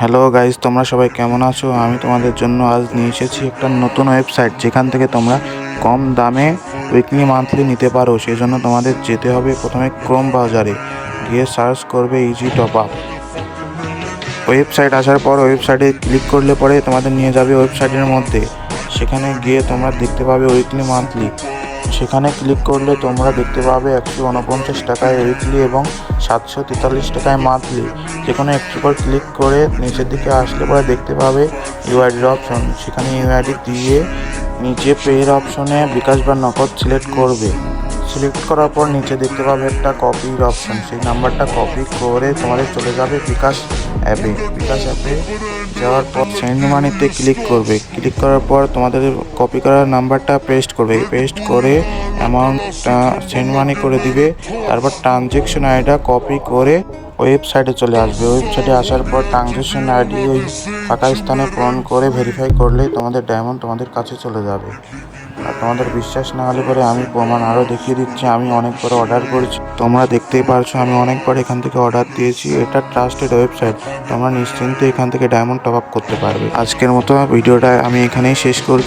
Hello guys তোমরা সবাই কেমন আছো? আমি তোমাদের জন্য আজ নিয়ে এসেছি একটা নতুন ওয়েবসাইট যেখান থেকে তোমরা কম দামে উইকলি মান্থলি নিতে পারো। সেই জন্য তোমাদের যেতে হবে প্রথমে ক্রোম ব্রাউজারে গিয়ে সার্চ করবে ইজি টপ আপ ওয়েবসাইট আসার পর ওয়েবসাইটে ক্লিক করলে পরে তোমাদের নিয়ে যাবে ওয়েবসাইটের মধ্যে। সেখানে গিয়ে তোমরা দেখতে পাবে উইকলি মান্থলি সেখানে ক্লিক করলে তোমরা দেখতে পাবে একশো উনপঞ্চাশ টাকায় উইকলি এবং সাতশো তেতাল্লিশ টাকায় মান্থলি যে একটি উপর ক্লিক করে নিচের দিকে আসলে পরে দেখতে পাবে ইউআইডির অপশন সেখানে ইউআইডি দিয়ে নিচে পেয়ের অপশনে বিকাশ বা নগদ সিলেক্ট করবে। সিলেক্ট করার পর নিচে দেখতে পাবে একটা কপির অপশন সেই নাম্বারটা কপি করে তোমাদের চলে যাবে বিকাশ অ্যাপে, বিকাশ অ্যাপে যাওয়ার পর সেন্ড মানিতে ক্লিক করবে। ক্লিক করার পর তোমাদের কপি করার নাম্বারটা পেস্ট করবে। পেস্ট করে অ্যামাউন্টটা সেন্ড মানি করে দিবে। তারপর ট্রানজেকশন আইডিটা কপি করে ওয়েবসাইটে চলে আসবে। ওয়েবসাইটে আসার পর ট্রানজেকশন আইডি ওই ফাঁকা স্থানে পূরণ করে ভেরিফাই করলেই তোমাদের ডায়মন্ড তোমাদের কাছে চলে যাবে। আর তোমাদের বিশ্বাস না হলে পরে আমি প্রমাণ আরও দেখিয়ে দিচ্ছি, আমি অনেকবার অর্ডার করেছি। তোমরা দেখতেই পারছ, আমি অনেকবার এখান থেকে অর্ডার দিয়েছি, এটা ট্রাস্টেড ওয়েবসাইট তোমরা নিশ্চিন্তে এখান থেকে ডায়মন্ড টপ আপ করতে পারবে। আজকের মতো ভিডিওটা আমি এখানেই শেষ করছি।